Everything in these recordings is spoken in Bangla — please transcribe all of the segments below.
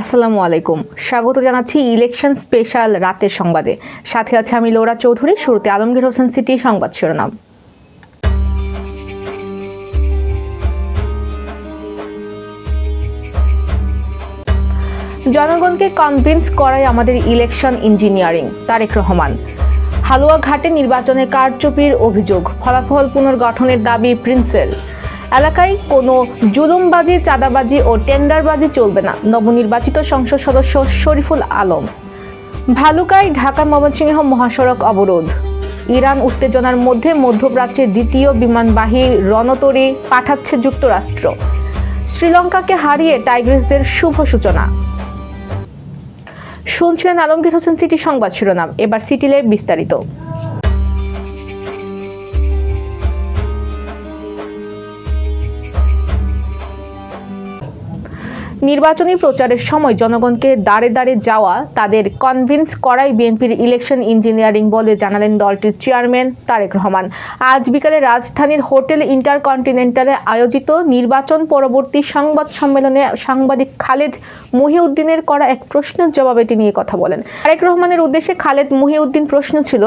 আসসালামু আলাইকুম। স্বাগত জানাচ্ছি ইলেকশন স্পেশাল রাতের সংবাদে। সাথে আছে আমি লোরা চৌধুরী, শুরুতে আলমগীর হোসেন সিটি সংবাদ শিরোনাম। জনগণকে কনভিন্স করাই আমাদের ইলেকশন ইঞ্জিনিয়ারিং তারেক রহমান। হালুয়াঘাটে নির্বাচনে কারচুপির অভিযোগ, ফলাফল পুনর্গঠনের দাবি প্রিন্সের এলাকায় কোনো জুলুমবাজি, চাঁদাবাজি ও টেন্ডারবাজি চলবে না। নবনির্বাচিত সংসদ সদস্য শরীফুল আলম। ভালুকায় ঢাকা ময়মনসিংহ মহাসড়ক অবরোধ। ইরান উত্তেজনার মধ্যে মধ্যপ্রাচ্যে দ্বিতীয় বিমানবাহী রণতরী পাঠাচ্ছে যুক্তরাষ্ট্র। শ্রীলঙ্কাকে হারিয়ে টাইগ্রিসদের শুভ সূচনা। শুনছিলেন আলমগীর হোসেন সিটি সংবাদ শিরোনাম, এবার সিটিলে বিস্তারিত। নির্বাচনী প্রচারের সময় জনগণকে দাঁড়ে দাঁড়ে যাওয়া তাদের কনভিন্স করাই বিএনপির ইলেকশন ইঞ্জিনিয়ারিং বলে জানালেন দলটির চেয়ারম্যান তারেক রহমান। আজ বিকালে রাজধানীর হোটেল ইন্টারকন্টিনেন্টালে আয়োজিত নির্বাচন পরবর্তী সংবাদ সম্মেলনে সাংবাদিক খালেদ মুহিউদ্দিনের করা এক প্রশ্নের জবাবে তিনি এই কথা বলেন। তারেক রহমানের উদ্দেশ্যে খালেদ মুহিউদ্দিন প্রশ্ন ছিল,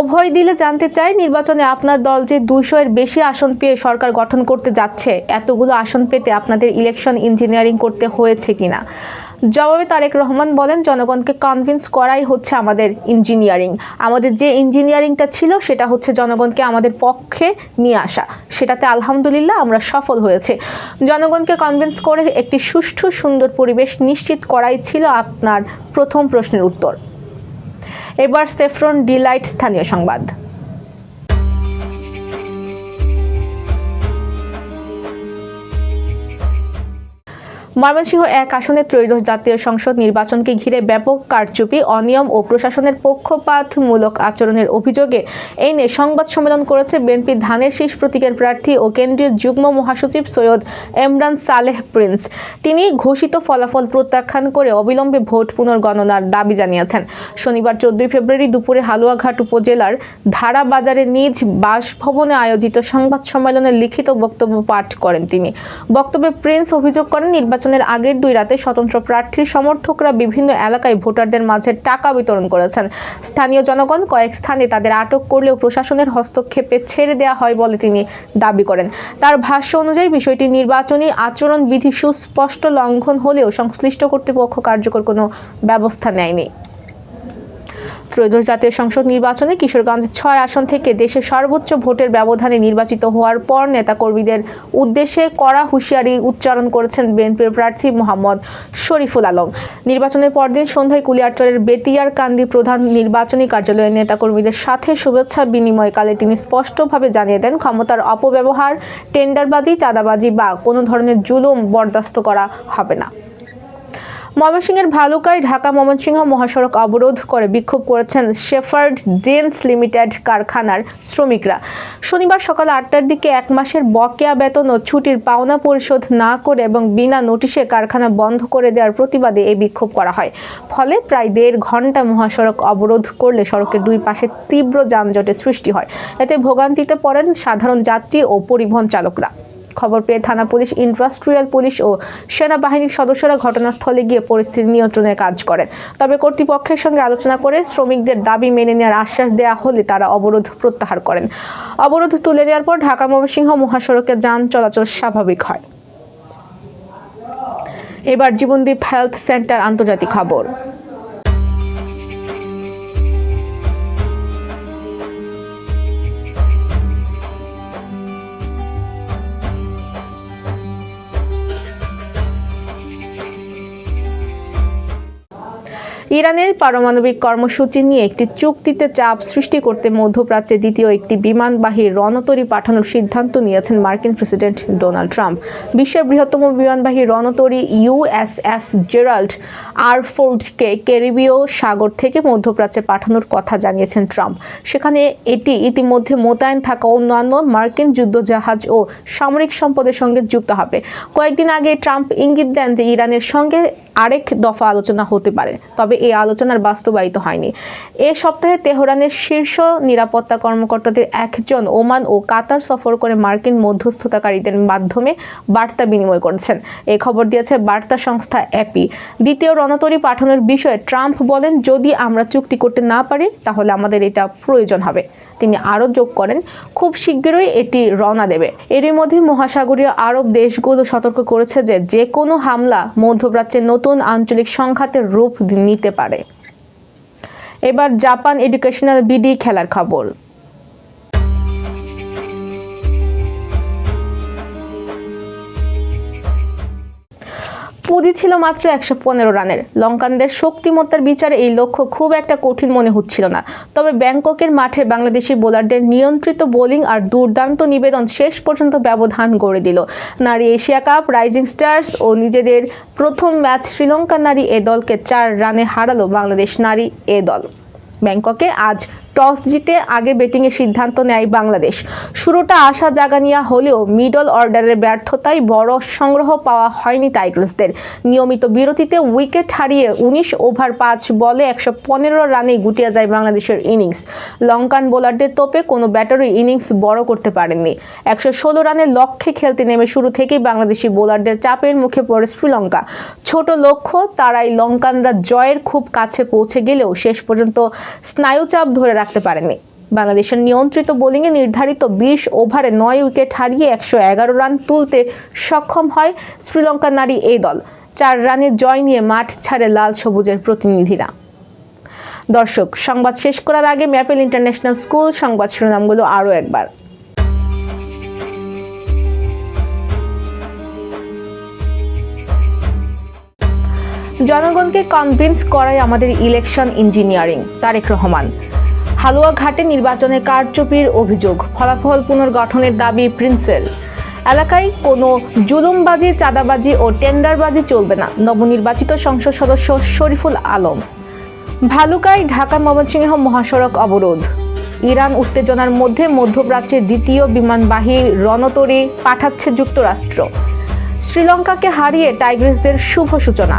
অভয় দিলে জানতে চাই নির্বাচনে আপনার দল যে দুইশো এর বেশি আসন পেয়ে সরকার গঠন করতে যাচ্ছে, এতগুলো আসন পেতে আপনাদের ইলেকশন ইঞ্জিনিয়ারিং করতে হয়েছে কিনা। জবাবে তারেক রহমান বলেন, জনগণকে কনভিন্স করাই হচ্ছে আমাদের ইঞ্জিনিয়ারিং আমাদের যে ইঞ্জিনিয়ারিংটা ছিল, সেটা হচ্ছে জনগণকে আমাদের পক্ষে নিয়ে আসা। সেটাতে আলহামদুলিল্লাহ আমরা সফল হয়েছে। জনগণকে কনভিন্স করে একটি সুষ্ঠু, সুন্দর পরিবেশ নিশ্চিত করাই ছিল আপনার প্রথম প্রশ্নের উত্তর। এবার সেফরন ডিলাইট স্থানীয় সংবাদ। ময়মনসিংহ এক আসনে ত্রয়োদশ জাতীয় সংসদ নির্বাচনকে ঘিরে ব্যাপক কারচুপি, অনিয়ম ও প্রশাসনের পক্ষপাতমূলক আচরণের অভিযোগে এই নিয়ে সংবাদ সম্মেলন করেছে বিএনপি ধানের শীষ প্রতীকের প্রার্থী ও কেন্দ্রীয় যুগ্ম মহাসচিব সৈয়দ এমরান সালেহ প্রিন্স। তিনি ঘোষিত ফলাফল প্রত্যাখ্যান করে অবিলম্বে ভোট পুনর্গণনার দাবি জানিয়েছেন। শনিবার চোদ্দই ফেব্রুয়ারি দুপুরে হালুয়াঘাট উপজেলার ধারা বাজারে নিজ বাসভবনে আয়োজিত সংবাদ সম্মেলনে লিখিত বক্তব্য পাঠ করেন তিনি। বক্তব্যে প্রিন্স অভিযোগ করেন নির্বাচনের আগের দুই রাতে স্বতন্ত্র প্রার্থীর সমর্থকরা বিভিন্ন এলাকায় ভোটারদের মাঝে টাকা বিতরণ করেছেন। স্থানীয় জনগণ কয়েক স্থানে তাদের আটক করলেও প্রশাসনের হস্তক্ষেপে ছেড়ে দেওয়া হয় বলে তিনি দাবি করেন। তার ভাষ্য অনুযায়ী বিষয়টি নির্বাচনী আচরণবিধি সুস্পষ্ট লঙ্ঘন হলেও সংশ্লিষ্ট কর্তৃপক্ষ কার্যকর কোনো ব্যবস্থা নেয়নি। ত্রয়োদশ জাতীয় সংসদ নির্বাচনে কিশোরগঞ্জ ছয় আসন থেকে দেশের সর্বোচ্চ ভোটের ব্যবধানে নির্বাচিত হওয়ার পর নেতাকর্মীদের উদ্দেশ্যে কড়া হুঁশিয়ারি উচ্চারণ করেছেন বিএনপির প্রার্থী মোহাম্মদ শরীফুল আলম। নির্বাচনের পরদিন সন্ধ্যায় কুলিয়ারচরের বেতিয়ার কান্দি প্রধান নির্বাচনী কার্যালয়ের নেতাকর্মীদের সাথে শুভেচ্ছা বিনিময়কালে তিনি স্পষ্টভাবে জানিয়ে দেন, ক্ষমতার অপব্যবহার, টেন্ডারবাজি, চাঁদাবাজি বা কোনো ধরনের জুলুম বরদাস্ত করা হবে না। ময়মনসিংহের ভালুকায় ঢাকা ময়মনসিংহ মহাসড়ক অবরোধ করে বিক্ষোভ করেছেন শেফার্ড জেন্স লিমিটেড কারখানার শ্রমিকরা। শনিবার সকাল আটটার দিকে এক মাসের বকেয়া বেতন ও ছুটির পাওনা পরিশোধ না করে এবং বিনা নোটিশে কারখানা বন্ধ করে দেওয়ার প্রতিবাদে এই বিক্ষোভ করা হয়। ফলে প্রায় দেড় ঘণ্টা মহাসড়ক অবরোধ করলে সড়কের দুই পাশে তীব্র যানজটের সৃষ্টি হয়। এতে ভোগান্তিতে পড়েন সাধারণ যাত্রী ও পরিবহন চালকরা। খবর পেয়ে থানা পুলিশ, ইন্ডাস্ট্রিয়াল পুলিশ ও সেনাবাহিনীর সদস্যরা ঘটনাস্থলে গিয়ে পরিস্থিতি নিয়ন্ত্রণে কাজ করেন। তবে কর্তৃপক্ষের সঙ্গে আলোচনা করে শ্রমিকদের দাবি মেনে নেওয়ার আশ্বাস দেওয়া হলে তারা অবরোধ প্রত্যাহার করেন। অবরোধ তুলে নেওয়ার পর ঢাকা ময়মনসিংহ মহাসড়কে যান, চলাচল স্বাভাবিক হয়। এবার জীবনদীপ হেলথ সেন্টার আন্তর্জাতিক খবর। ইরানের পারমাণবিক কর্মসূচি নিয়ে একটি চুক্তিতে চাপ সৃষ্টি করতে মধ্যপ্রাচ্যে দ্বিতীয় একটি বিমানবাহী রণতরী পাঠানোর সিদ্ধান্ত নিয়েছেন মার্কিন প্রেসিডেন্ট ডোনাল্ড ট্রাম্প। বিশ্বের বৃহত্তম বিমানবাহী রণতরী ইউএসএস জেরাল্ড আর ফোর্ডকে ক্যারিবীয় সাগর থেকে মধ্যপ্রাচ্যে পাঠানোর কথা জানিয়েছেন ট্রাম্প। সেখানে এটি ইতিমধ্যে মোতায়েন থাকা অন্যান্য মার্কিন যুদ্ধজাহাজ ও সামরিক সম্পদের সঙ্গে যুক্ত হবে। কয়েকদিন আগে ট্রাম্প ইঙ্গিত দেন যে ইরানের সঙ্গে আরেক দফা আলোচনা হতে পারে, তবে এই আলোচনার বাস্তবায়িত হয়নি। এ সপ্তাহে তেহরানের শীর্ষ নিরাপত্তা কর্মকর্তাদের একজন ওমান ও কাতার সফর করে মার্কিন মধ্যস্থতাকারীদের মাধ্যমে বার্তা বিনিময় করেছেন। এ খবর দিয়েছে বার্তা সংস্থা অ্যাপি। দ্বিতীয় রণতরী পাঠানোর বিষয়ে ট্রাম্প বলেন, যদি আমরা চুক্তি করতে না পারি, তাহলে আমাদের এটা প্রয়োজন হবে। তিনি আরও যোগ করেন, খুব শীঘ্রই এটি রওনা দেবে। এরই মধ্যে মহাসাগরীয় আরব দেশগুলো সতর্ক করেছে যে যে কোনো হামলা মধ্যপ্রাচ্যে নতুন আঞ্চলিক সংঘাতের রূপ নিতে পারে। এবার জাপান এডুকেশনাল বিডি খেলার খবর। পুঁজি ছিল মাত্র একশো পনেরো রানের। লঙ্কানদের শক্তিমত্তার বিচারে এই লক্ষ্য খুব একটা কঠিন মনে হচ্ছিল না। তবে ব্যাংককের মাঠে বাংলাদেশি বোলারদের নিয়ন্ত্রিত বোলিং আর দুর্দান্ত নিবেদন শেষ পর্যন্ত ব্যবধান গড়ে দিল। নারী এশিয়া কাপ, রাইজিং স্টার্স ও নিজেদের প্রথম ম্যাচ শ্রীলঙ্কা নারী এ দলকে চার রানে হারালো বাংলাদেশ নারী এ দল। ব্যাংককে আজ টস জিতে আগে ব্যাটিংয়ের সিদ্ধান্ত নেয় বাংলাদেশ। শুরুটা আশা জাগানিয়া হলেও মিডল অর্ডারের ব্যর্থতায় বড় সংগ্রহ পাওয়া হয়নি টাইগার্সদের। নিয়মিত বিরতিতে উইকেট হারিয়ে উনিশ ওভার পাঁচ বলে একশো পনেরো রানে গুটিয়ে যায় বাংলাদেশের ইনিংস। লঙ্কান বোলারদের তোপে কোনো ব্যাটারি ইনিংস বড় করতে পারেননি। একশো ষোলো রানের লক্ষ্যে খেলতে নেমে শুরু থেকেই বাংলাদেশি বোলারদের চাপের মুখে পড়ে শ্রীলঙ্কা। ছোট লক্ষ্য, তারাই লঙ্কানরা জয়ের খুব কাছে পৌঁছে গেলেও শেষ পর্যন্ত স্নায়ুচাপ ধরে রাখতে পারেনি বাংলাদেশের নিয়ন্ত্রিত বোলিংয়ে নির্ধারিত বিশ ওভারে নয় উইকেট হারিয়ে একশো এগারো রান তুলতে সক্ষম হয় শ্রীলঙ্কার নারী এই দল। চার রানের জয় নিয়ে মাঠ ছাড়ে লাল সবুজের প্রতিনিধিরা। দর্শক, সংবাদ শেষ করার আগে ম্যাপেল ইন্টারন্যাশনাল স্কুল সংবাদ শিরোনামগুলো আরও একবার। জনগণকে কনভিন্স করাই আমাদের ইলেকশন ইঞ্জিনিয়ারিং তারেক রহমান। হালুয়াঘাটে নির্বাচনে কারচুপির অভিযোগ। ফলাফল পুনর্গঠনের দাবি প্রিন্সের এলাকায় কোনো জুলুমবাজি, চাঁদাবাজি ও টেন্ডারবাজি চলবে না, নবনির্বাচিত সংসদ সদস্য শরীফুল আলম। ভালুকায় ঢাকা ময়মনসিংহ মহাসড়ক অবরোধ। ইরান উত্তেজনার মধ্যে মধ্যপ্রাচ্যের দ্বিতীয় বিমানবাহী রণতরী পাঠাচ্ছে যুক্তরাষ্ট্র। শ্রীলঙ্কাকে হারিয়ে টাইগ্রিসদের শুভ সূচনা।